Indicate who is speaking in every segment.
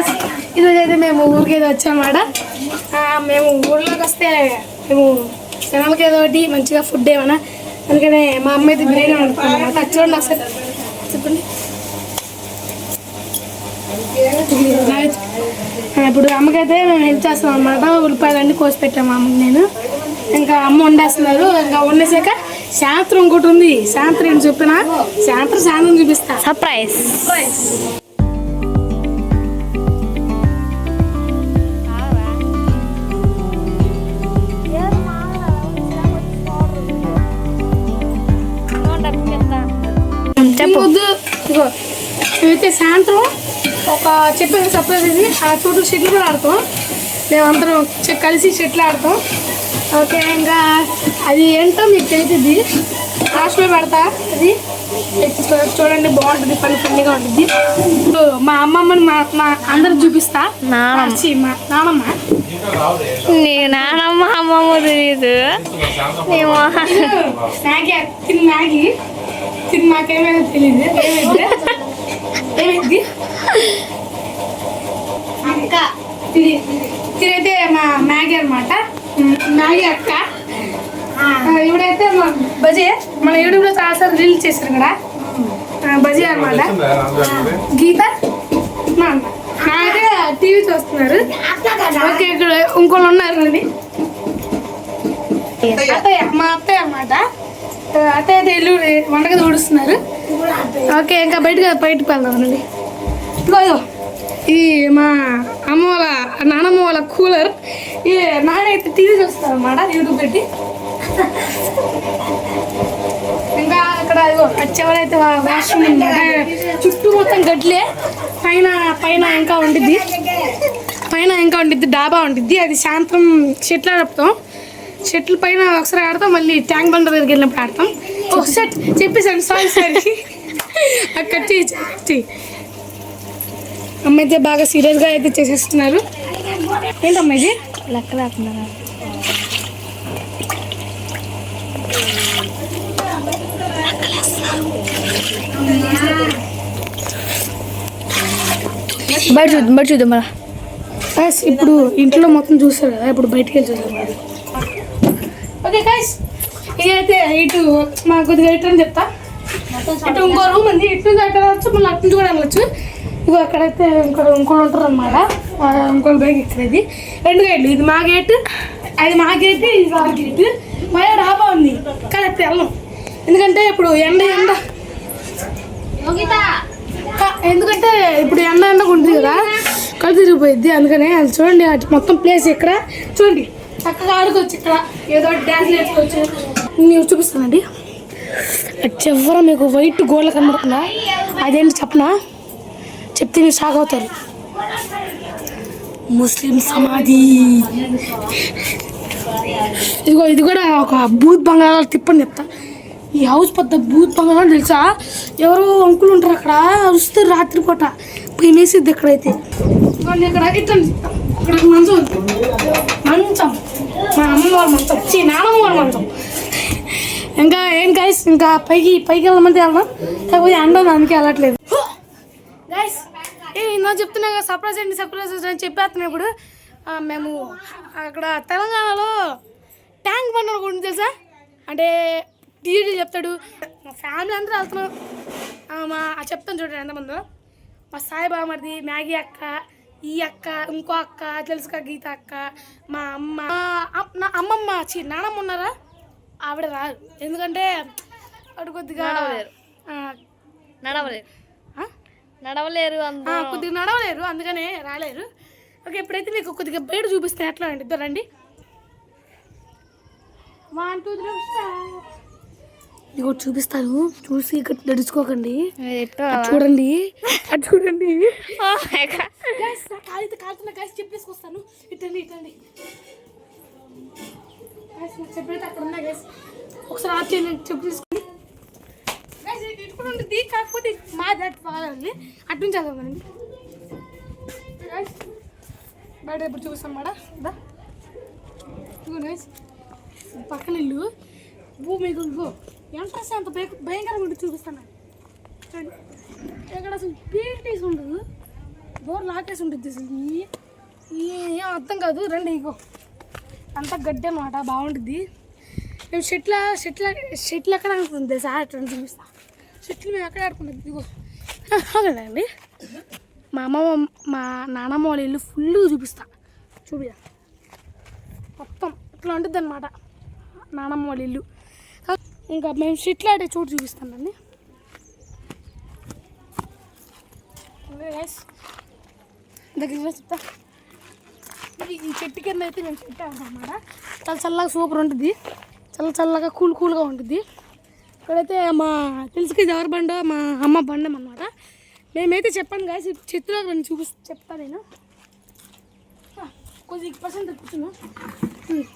Speaker 1: Guys ఈరోజు అయితే మేము ఊరికి ఏదో వచ్చామన్నమాట. ఆ, మేము ఊళ్ళోకి వస్తే మేము జనాలకి ఏదో ఒకటి మంచిగా ఫుడ్ ఏమన్నా. అందుకనే మా అమ్మ అయితే బిర్యానీ వండుకున్నాం చూడండి ఒకసారి. చెప్పండి. ఇప్పుడు అమ్మకైతే మేము హెల్ప్ చేస్తాం అనమాట ఉల్లిపాయలన్నీ కోసి పెట్టాము అమ్మకి నేను. ఇంకా అమ్మ వండేస్తున్నారు. ఇంకా వండేసాక సాయంత్రం ఇంకోటి ఉంది. సాయంత్రం చెప్పిన? సాయంత్రం సాయంత్రం చూపిస్తా.
Speaker 2: సర్ప్రైజ్
Speaker 1: మేమైతే సాయంత్రం ఒక చెప్పాను సర్ప్రైజ్ ఇది. ఆ చోటు షెట్లు కూడా ఆడతాం. మేమందరం కలిసి షెట్లు ఆడతాం. ఓకే ఇంకా అది ఏంటో మీకు తెలిసింది లాస్ట్లో పెడతా. అది చూడండి బాగుంటుంది. పని ఫన్నీగా ఉంటుంది ఇప్పుడు మా అమ్మమ్మని మా మా అందరికి చూపిస్తా.
Speaker 2: నానమ్మ.
Speaker 1: నానమ్మ.
Speaker 2: నీ నానమ్మ అమ్మమ్మ తెలియదు.
Speaker 1: మ్యాగీ తిని మ్యాగీ తిని మాకేమైనా తెలియదు ఏమైంది అక్క తిని తినైతే మా మ్యాగీ అనమాట మ్యాగీ అక్క. ఆ, ఇవిడైతే మా బజీ మన యూట్యూబ్లో చాలాసార్లు రీల్స్ చేశారు కదా. బజీ అనమాట గీత? నాకే టీవీ చూస్తున్నారు. ఓకే ఇక్కడ ఇంకోళ్ళు ఉన్నారు అండి అత్తయ్య. మా అత్తయ్య అన్నమాట. అత్తయ్య అయితే ఇల్లు వంటగది ఊడుస్తున్నారు. ఓకే ఇంకా బయటకు బయటకు వెళ్దాం అండి ఇదిగో. ఈ మా అమ్మ వాళ్ళ నానమ్మ వాళ్ళ కూలర్ ఈ నాన్న అయితే టీవీ చూస్తారు అన్నమాట యూట్యూబ్ పెట్టి. ఇంకా అక్కడ ఇదిగో చివరైతే వాష్రూమ్ అనమాట చుట్టూ మొత్తం గట్లే పైన పైన ఇంకా ఉండిద్ది. పైన ఇంకా ఉండిద్ది డాబా ఉండిద్ది. అది సాయంత్రం చెట్లు ఆడపుతాం చెట్ల పైన ఒకసారి ఆడతాం మళ్ళీ ట్యాంక్ బండ్ దగ్గరికి వెళ్ళినప్పుడు ఆడతాం. ఒకసారి చెప్పేసాను సారీ సారీ అక్కడ అమ్మ అయితే బాగా సీరియస్గా అయితే చేసేస్తున్నారు. ఏంటమ్మా ఇది?
Speaker 2: లెక్క లేకుండా బయట చూద్దాం బయట చూద్దాం మళ్ళా
Speaker 1: గైస్ ఇప్పుడు ఇంట్లో మొత్తం చూస్తారు కదా ఇప్పుడు బయటికి వెళ్ళి చూసారు ఓకే గైస్ ఇదైతే ఇటు మా కొద్దిగా ఇటు అని చెప్తా? ఇటు ఇంకో రూమ్ ఉంది ఇటు నుంచి అక్కడ వెళ్ళచ్చు మళ్ళీ అటు నుంచి కూడా వెళ్ళచ్చు. ఇగో అక్కడైతే ఇంకో ఇంకోళ్ళు ఉంటారు అనమాట ఇంకో బైక్ ఇక్కడది రెండు గేట్లు ఇది మా గేట్ అది మా గేట్ ఇది మా గేట్ మా డాబా ఉంది. కానీ అప్పుడు వెళ్ళం ఎందుకంటే ఇప్పుడు ఎండ ఎండ. ఎందుకంటే ఇప్పుడు ఎండ ఎండ ఉంటుంది కదా. కళ్ళు తిరిగిపోయింది అందుకనే అది చూడండి. అటు మొత్తం ప్లేస్ ఇక్కడ. చూడండి. చక్కగా ఆడుకోవచ్చు ఇక్కడ. ఏదో డ్యాన్స్ నేర్చుకోవచ్చు. నేను చూపిస్తానండి. చివర మీకు వైట్ గోళ్ళ కనబడుతుందా అదేంటి చెప్పనా? చెప్తే మీరు షాక్ అవుతారు. ముస్లిం సమాధి. ఇదిగో ఇది కూడా ఒక బూత్ బంగాళాలు తిప్పని చెప్తా. ఈ హౌస్ పెద్ద బూత్ బంగాళాలు తెలుసా? ఎవరో అంకులు ఉంటారు అక్కడ. వస్తారు రాత్రిపూట పోయి ఎక్కడైతే. ఇక్కడైతే ఇక్కడ ఇట్లా ఇక్కడ మంచం మంచం. మా అమ్మ వాళ్ళ మంచం. చీ నానమ్మ వాళ్ళ మంచం. ఇంకా ఏం గైస్ ఇంకా పైకి పైకి వెళ్ళమంటే వెళ్దాం లేకపోతే అండం ఉంది, అందుకే వెళ్ళట్లేదు. గైస్ ఏ ఇందా చెప్తున్నా కదా సర్ప్రైజ్ అండి సర్ప్రైజ్ అని చెప్పేస్తున్నాం ఇప్పుడు మేము అక్కడ తెలంగాణలో ట్యాంక్ బండ్ అనుకుంటుంది తెలుసా? అంటే టీవీ చెప్తాడు. మా ఫ్యామిలీ అందరూ వెళ్తున్నాం మా చెప్తాను చూడండి ఎంతమందో. మా సాయిబాబా మరిది మ్యాగీ అక్క ఈ అక్క ఇంకో అక్క తెలుసుకా గీత అక్క మా అమ్మ నా అమ్మమ్మ చి నానమ్మ ఉన్నారా? ఆవిడ రాదు ఎందుకంటే ఆవిడ కొద్దిగా
Speaker 2: నడవలేరు. నడవలేరు
Speaker 1: కొద్దిగా నడవలేరు అందుకనే రాలేరు. ఓకే ఇప్పుడైతే మీకు కొద్దిగా బయట చూపిస్తాను. ఎట్లా అండి ఇద్దరు రండి. వన్ టూ త్రీ ఇది కూడా చూపిస్తాను. చూసి ఇక్కడ నడుచుకోకండి. చూడండి. అటు చూడండి.
Speaker 2: Oh
Speaker 1: కాలితో కాలుతున్న. గైస్ చెప్పేసుకొస్తాను. ఇటండి నాకు చెప్పేది అక్కడ ఉన్నాయి గైస్ ఒకసారి ఆఫ్ చేయండి చెప్పు తీసుకోండి ఉంటుంది కాకపోతే మా దట్ కాదండి అటు నుంచి వెళ్దామండి బయట ఇప్పుడు చూపిస్తాం. మాడ పక్కన ఇల్లు భూమి ఇదిగో ఎంట్రన్స్ అంత భయ భయంకరంగా ఉంటుంది చూపిస్తాను ఇక్కడ అసలు పీటీస్ ఉండదు డోర్ లాకేసి ఉంటుంది అసలు ఏం అర్థం కాదు రండి ఇగో అంతా గడ్డి అనమాట బాగుంటుంది మేము షెట్ల షెట్ల షెట్లు ఎక్కడ అనుకుంటుంది సార్ అట్లా చూపిస్తాను చెట్లు మేము ఎక్కడ ఆడుకున్నాం. ఇదిగో. అండి మా అమ్మమ్మ మా నాన్నమ్మ వాళ్ళ ఇల్లు ఫుల్ చూపిస్తా. చూపిదా మొత్తం ఇట్లా ఉంటుంది అనమాట నానమ్మ వాళ్ళ ఇల్లు. ఇంకా మేము షిట్లు ఆడే చోటు చూపిస్తానండి దగ్గర చెప్తా. ఈ చెట్టు కింద అయితే మేము చెట్టు అనమాట చాలా చల్లగా సూపర్ ఉంటుంది చల్ల చల్లగా కూల్ కూల్గా ఉంటుంది ఇక్కడైతే మా తెలుసుకి ఎవరి బండో మా అమ్మ బండం అనమాట మేమైతే చెప్పాను కదా చెట్టులో నేను చూపిస్తా చెప్తా నేను. కొద్దిగా పర్సెంట్ కూర్చున్నా.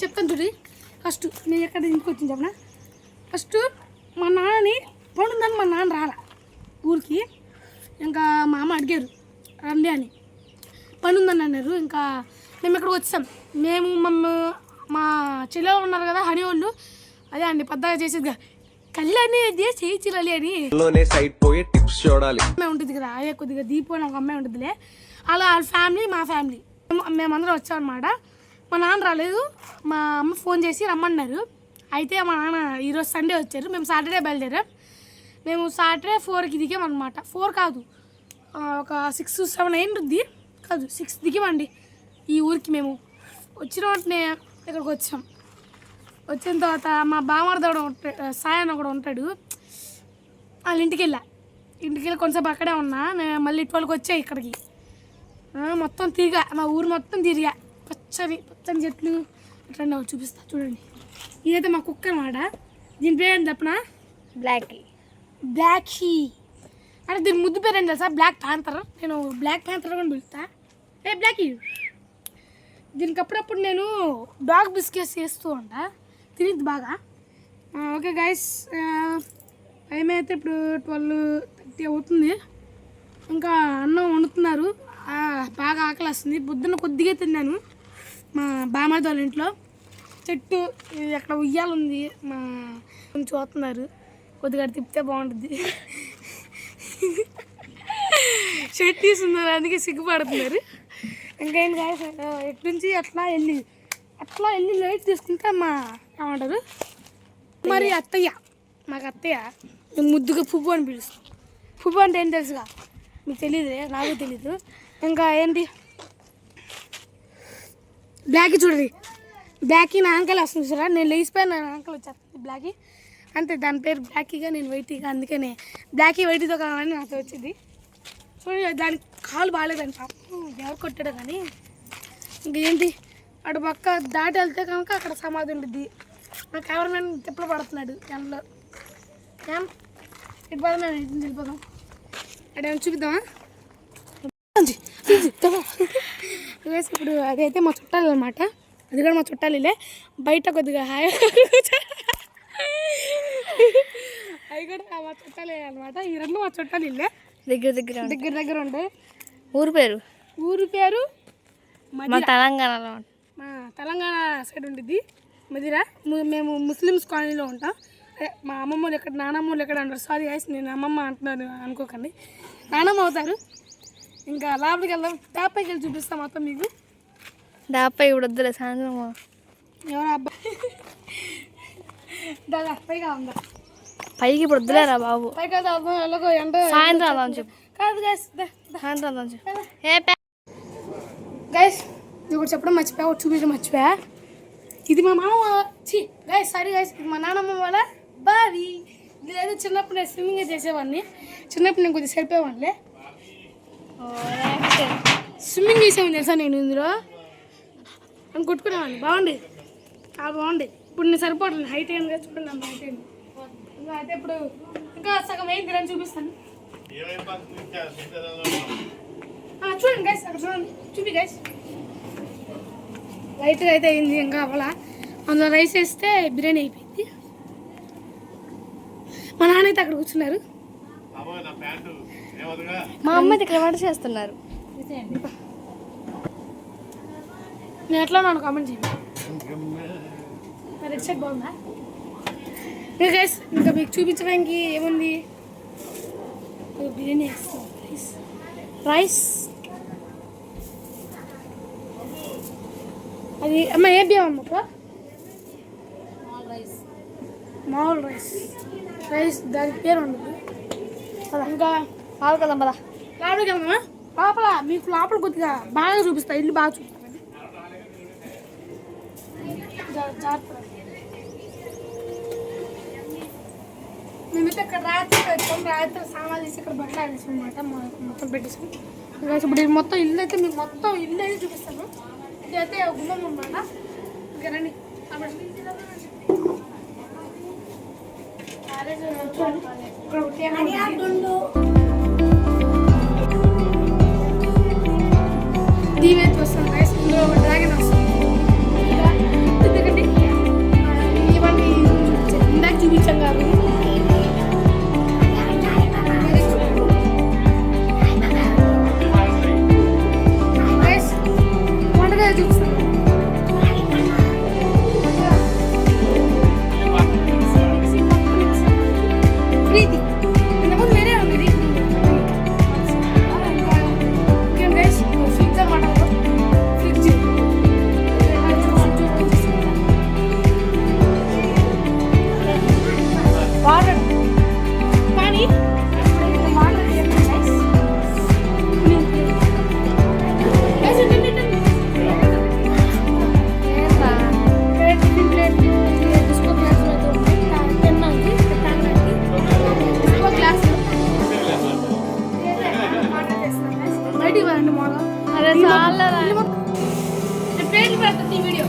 Speaker 1: చెప్తాను చూడి. ఫస్ట్ నేను ఎక్కడ ఇంటికి వచ్చింది చెప్పనా? ఫస్ట్ మా నాన్నని పండుందని మా నాన్న రాలా ఊరికి. ఇంకా మా అమ్మ అడిగారు రండి అని. పండుందని అన్నారు. ఇంకా మేము ఇక్కడికి వచ్చాం. మేము మమ్మ మా చెల్లెలు ఉన్నారు కదా హని వాళ్ళు అదే అండి పెద్దగా చేసేదిగా చేసేది కళ్యాణి అది చేయించాలి అని.
Speaker 3: లోనే సైడ్ పోయి టిప్స్ చూడాలి.
Speaker 1: అమ్మాయి ఉంటుంది కదా అయ్యే కొద్దిగా దీపు అని ఒక అమ్మాయి ఉంటుందిలే. అలా వాళ్ళ ఫ్యామిలీ మా ఫ్యామిలీ. మేము మేమందరం వచ్చామన్నమాట. మా నాన్న రాలేదు మా అమ్మ ఫోన్ చేసి రమ్మన్నారు. అయితే మా నాన్న ఈరోజు సండే వచ్చారు మేము సాటర్డే బయలుదేరాం. మేము సాటర్డే ఫోర్కి దిగామన్నమాట. ఫోర్ కాదు ఒక సిక్స్ సెవెన్ అయింది కాదు సిక్స్ దిగామండి ఈ ఊరికి మేము. వచ్చిన వెంటనే ఇక్కడికి వచ్చాం. వచ్చిన తర్వాత మా బామర్ది కూడా ఉంటాడు సాయన్న కూడా ఉంటాడు. వాళ్ళ ఇంటికి వెళ్ళా. ఇంటికి వెళ్ళి కొంచెం అక్కడే ఉన్నా. నేను మళ్ళీ ఇటువలకు వచ్చా ఇక్కడికి. మొత్తం తిరిగా. మా ఊరు మొత్తం తిరిగా. పచ్చని పచ్చని చెట్లు. ఇట్లా చూపిస్తా చూడండి. ఇదైతే మా కుక్క అనమాట దీని పేరు ఏంటి చెప్పనా
Speaker 2: బ్లాక్
Speaker 1: బ్లాక్ హీ అంటే దీని ముద్దు పేరు ఏం తెలుసా? బ్లాక్ ప్యాంతర్ నేను బ్లాక్ ప్యాంతర్ అని పిలుస్తా. ఏ బ్లాక్ దీనికి అప్పుడప్పుడు నేను డాగ్ బిస్కెట్స్ చేస్తూ ఉంటా. తినద్దు బాగా? ఓకే గైస్ టైం అయితే ఇప్పుడు ట్వెల్వ్ థర్టీ అవుతుంది. ఇంకా అన్నం వండుతున్నారు. బాగా ఆకలి వస్తుంది పొద్దున్న కొద్దిగా తిన్నాను మా బామాది వాళ్ళ ఇంట్లో. చెట్టు అక్కడ ఉయ్యాలు ఉంది మా చూస్తున్నారు. కొద్దిగా తిప్పితే బాగుంటుంది. షర్ట్ తీసుకున్నారు అందుకే సిగ్గుపడుతున్నారు. ఇంకేం కాదు ఆ, ఎటు నుంచి అట్లా వెళ్ళి అట్లా వెళ్ళి లైట్ తీసుకుంటే మా ఏమంటారు? మరి అత్తయ్య మాకు అత్తయ్య నేను ముద్దుగా పువ్వు అని పిలుస్తాం. పువ్వు అంటే ఏం తెలుసుగా? మీకు తెలియదు నాకు తెలీదు. ఇంకా ఏంటి? బ్లాక్ చూడండి. బ్లాక్ నా అంకల్ వస్తుంది చూసారా? నేను లేచిపోయాను నా అంకల్ వచ్చేస్తుంది బ్లాక్. అంతే దాని పేరు బ్లాకీగా నేను వైటీగా అందుకనే బ్లాకీ వైటీతో కావాలని నాతో వచ్చింది. చూడండి దానికి కాలు బాగాలేదండి పాప. ఎవరు కొట్టాడు కానీ. ఇంకేంటి అటు పక్క దాటి వెళ్తే కనుక అక్కడ సమాధి ఉంటుంది మా కెమెరామెన్ తిప్పలు పడుతున్నాడు? ఎండలో. ఏం? ఇటు పడమే ఇటు వెళ్ళిపోదాం. అడేమో చూపిద్దామా? ఇప్పుడు అదైతే మా చుట్టాలు అనమాట అది కూడా మా చుట్టాలిలే బయట కొద్దిగా హాయ్ అవి కూడా మా చుట్టాలే అనమాట ఈ రెండు మా చుట్టాలు ఇల్లే.
Speaker 2: దగ్గర దగ్గర.
Speaker 1: దగ్గర దగ్గర ఉంటాయి
Speaker 2: ఊరు పేరు?
Speaker 1: ఊరి పేరు
Speaker 2: మా తెలంగాణలో.
Speaker 1: మా తెలంగాణ సైడ్ ఉంటుంది మదిర మేము ముస్లిమ్స్ కాలనీలో ఉంటాం. మా అమ్మమ్మ వాళ్ళు ఎక్కడ నానమ్మ వాళ్ళు ఎక్కడ అంటారు? సారీ గైస్ నేను అమ్మమ్మ అంటున్నాను అనుకోకండి. నానమ్మ అవుతారు. ఇంకా లోపలికి వెళ్దాం. టాపైకి వెళ్ళి చూపిస్తాం మొత్తం మీకు.
Speaker 2: దాపై ఇప్పుడు వద్దులే సాయంత్రం.
Speaker 1: ఎవరు అబ్బాయి దాదా పైగా ఉందా
Speaker 2: పైకి ఇప్పుడు వద్దులేరా బాబు.
Speaker 1: వెళ్దాం ఎలాగో ఎండ
Speaker 2: సాయంత్రం చెప్పు.
Speaker 1: కాదు గైస్
Speaker 2: సాయంత్రం ఏ
Speaker 1: గైస్ ఒకటి చెప్పడం మర్చిపోయా చూపించడం మర్చిపోయా? ఇది మా మామ చి గైస్ సారీ గైస్ ఇది మా నాన్నమ్మ వాళ్ళ బావి. ఇది ఏదో చిన్నప్పుడు నేను స్విమ్మింగ్ చేసేవాడిని. చిన్నప్పుడు నేను కొద్దిగా సరిపోయేవాడిలే స్విమ్మింగ్ చేసేవాడిని తెలుసా నేను ఇందులో? అని కొట్టుకునేవాడిని. బాగుండేది బాగుండేది ఇప్పుడు నేను సరిపోవట్లేదు. హైట్ కదా చూడండి అమ్మ హైట్ అయింది ఇంకా అయితే ఇప్పుడు ఇంకా సగం ఏంటి అని చూపిస్తాను. ఆ, చూడండి గైస్ అక్కడ చూడండి. చూపి గైస్ లైట్గా అయితే అయింది ఇంకా అవ్వాల. అందులో రైస్ వేస్తే బిర్యానీ అయిపోయింది. మా నాన్న అయితే అక్కడ కూర్చున్నారు.
Speaker 2: మా అమ్మ అయితే ఇక్కడ వంట చేస్తున్నారు.
Speaker 1: నేను ఎట్లా ఉన్నాను కామెంట్ చేయండి. మరి షర్ట్ బాగుందా? ఇంకా గైస్ ఇంకా మీకు చూపించడానికి ఏముంది? బిర్యానీ వేస్తాం రైస్ రైస్ అది అమ్మ ఏ బియ్యం అమ్మ ఇప్పుడు? మామూలు రైస్. రైస్. దాని పేరు ఉండదు ఇంకా
Speaker 2: పాలు కదా పద.
Speaker 1: లోపలికి వెళ్దామా లోపల మీకు లోపల కొద్దిగా బాగా చూపిస్తా. ఇల్లు బాగా చూపిస్తాను. మేమైతే ఇక్కడ రాత్రి వచ్చాం రాత్రి సామాన్లు తీసి ఇక్కడ బట్టలు ఆడేసాం అనమాట మొత్తం పెట్టేసాం. ఇప్పుడు మొత్తం ఇల్లు అయితే మీకు మొత్తం ఇల్లు అయితే చూపిస్తాను. ఇదైతే గుమ్మం అనమాట ఇంకా రండి అప్పుడు మ్యారేజ్ చూడండి. ఇక్కడ ఒక table ఉంది. దీవెత్ వస్తుంది రైస్ ఇందులో ఒక డ్రాగన్ వస్తుంది ఇంకా ఎందుకంటే ఇవన్నీ చూపించాను. ఇందాక చూపించాం కాదు
Speaker 2: చాలా
Speaker 1: వీడియో.